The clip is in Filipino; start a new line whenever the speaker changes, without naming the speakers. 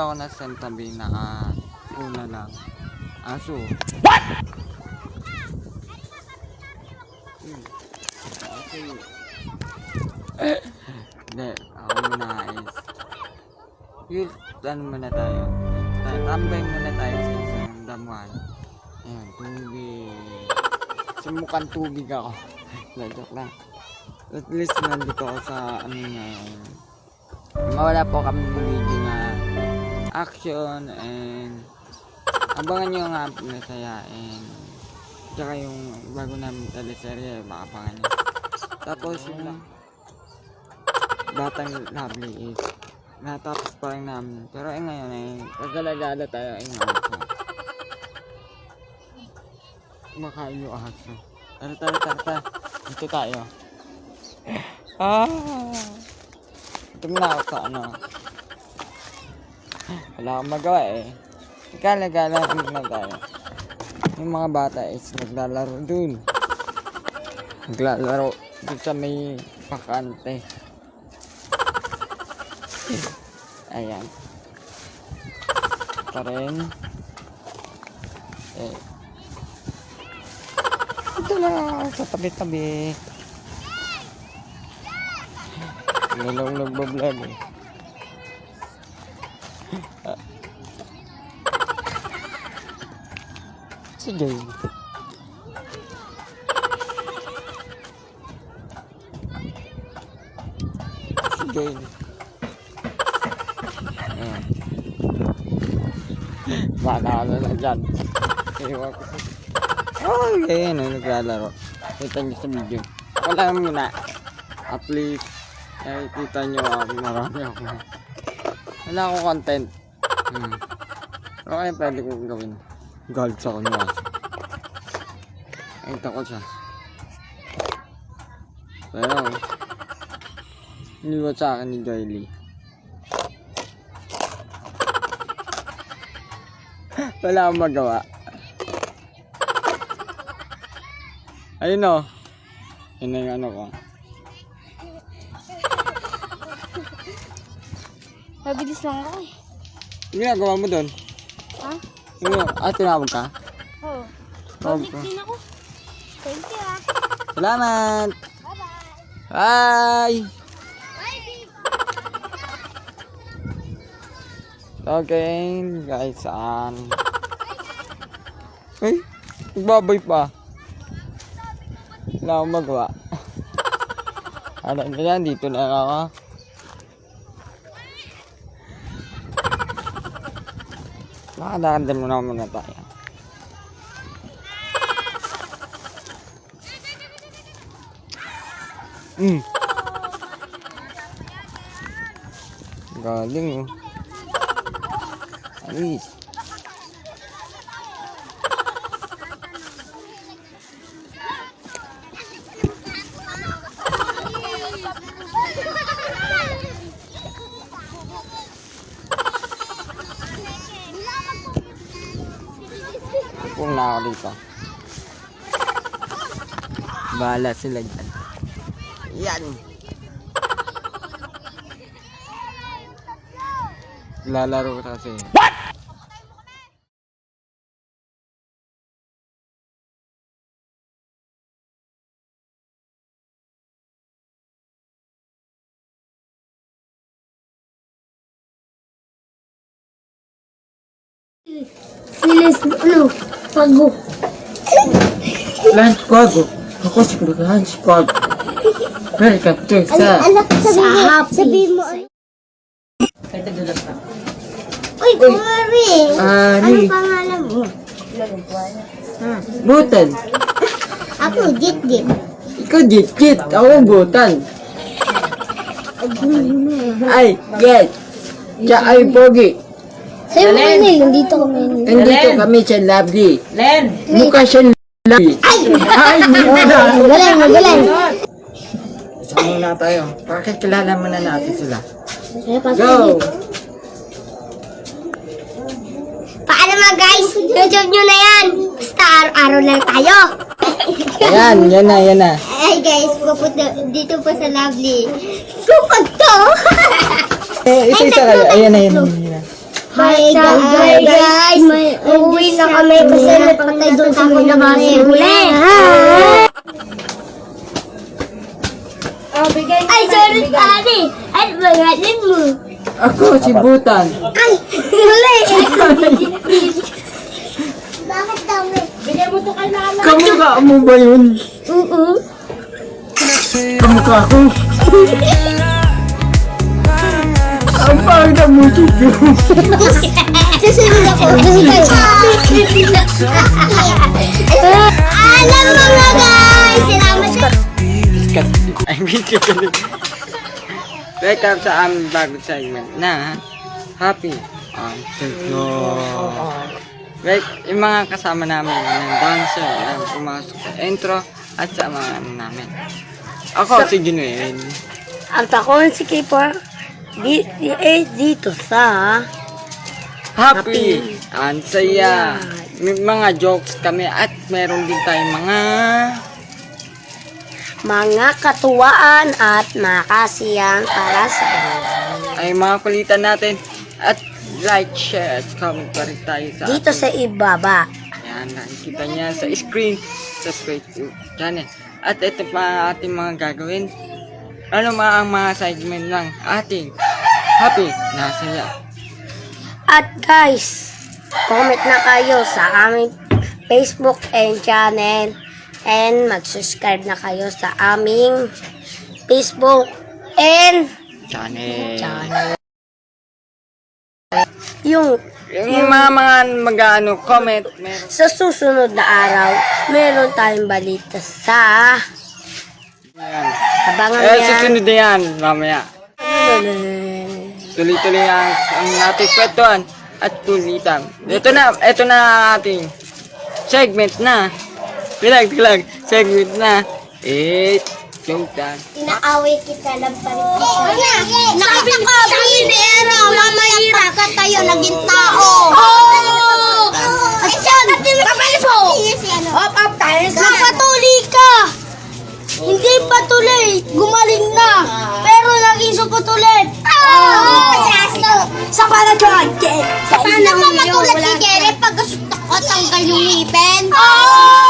ako na sa tabi na ah, una lang. Aso. Hmm. Okay. Hindi, ako muna is. Yun, ano muna tayo. Ta- Tambay muna tayo sa isang damuhan. Ayan, tubig. Sumukan tubig ako. Joke lang. At least nandito ako sa ano na mawala po kami ng video action and abangan nyo nga masaya and tsaka yung bago namin teleserye makapangan nyo. Tapos yung batang lovely is natapos pa rin namin. Pero eh ngayon eh kagalagala tayo eh nga so makain yung aso. Tara tara tara tara. Dito tayo. Ah! Ito na ako sa ano. Wala akong magawa eh. Ikala-gala na tayo. Yung mga bata is naglalaro dun. Naglalaro dun sa may pakante. Ayan. Pa rin. Eh. Ito lang sa tabi-tabi. Nalong nagbablog eh. Sige. Sige. Ayan. Baka ano na dyan. Iwan ko. Oh. Ano, naglalaro. Kita niyo sa video. Wala muna. At least, nakikita nyo ah, marami ako. Wala akong content. Hmm. Pero kaya pwede kong gawin. Gold sa kanya. Nakita ko siya. Pero, iniwan sa akin ni Lee. Wala akong magawa. Ayun o. Yun na yung ano ko.
Mabilis lang ako eh.
Ano ginagawa mo doon?
Ha?
Ano? Ah, tinawag ka?
Oo.
Tawag ka.
din ako. Thank you ah.
Salamat!
Bye-bye.
Bye!
Bye.
Okay, guys, um... Ay, nagbabay pa. Wala akong magawa. Ano na dito na ako. Nakadaan mo na muna tayo. Mm. Galing oh. Alis. Pumula na ako. Bahala sila dyan. Yan. Lalaro ko kasi. What?
Silas, ano? Pago.
Lunch Quago. Ako si Lunch Quago. Welcome to sa...
Anak, sabi mo, sabi mo. Uy, kumari.
Ari.
pangalan mo?
Butan.
Ako, Jit Jit.
Ikaw jit-jit. Ako butan. Ay, yes. Siya ay pogi.
Sa'yo mo Manil, nandito kami.
Nandito kami sa lovely. Len! Mukha siyang lovely. Ay! Ay!
Magaling, magaling.
Saan muna tayo? Bakit kilala muna natin sila?
Go!
Go!
Paano mga guys? YouTube nyo na yan. Basta araw-araw lang tayo.
Ayan, yan na, yan na.
Ay guys, pupunta dito po sa Lovely. Supag to!
Eh, isa-isa kayo. Ayan na, na. yan na.
Hi guys! Hi guys! Uuwi na kami kasi nagpatay doon sa mga mga huli. Ay, sorry, Tani! Ay, pangalan mo?
Ako, si Butan.
Ay, huli! Bakit kami?
Kamukha mo ba yun?
Oo.
Kamukha ko. Ang pangit mo si
Susunod ako. Alam mo nga guys! Salamat sa...
Ay, video ka din. Welcome sa aming bagong segment na Happy on no. Wait, yung mga kasama namin ng dancer ang pumasok sa intro at sa mga ano namin. Ako si Ginuel.
At ako si Kipor. Di, di, eh, dito sa...
Happy, ang saya. May mga jokes kami at meron din tayong mga
Mga katuwaan at makasiyang para sa
ay mga kulitan natin at like, share, at comment pa rin tayo sa
Dito
ating-
sa ibaba.
Yan, nakikita niya sa screen sa Facebook channel. At ito pa ang ating mga gagawin. Ano ma ang mga segment ng ating happy na saya.
At guys, comment na kayo sa aming Facebook and channel and mag-subscribe na kayo sa aming Facebook and
Channel.
channel. Yung
Yung mga mga mag-ano, comment, meron.
sa susunod na araw, meron tayong balita sa
Yan.
abangan
Eh,
niya.
susunod na yan, mamaya. Tuloy-tuloy ang, ang ating kwentuhan at kulitan. Ito na, ito na ating segment na. Bilag, bilag, segment na. Eh, joke lang.
Inaaway kita lang pa rin. Nakita ko, binera, mamayira ka tayo, naging tao. Oo! At siya, kapalis mo! Up, up, tayo Nagpatuloy ka! Hindi patuloy, gumaling na. Pero naging supot ulit. Oo! Sa para dyan, Sa paano ka matulad ni Jerry pag gusto ko tanggal yung ngipin? Oo!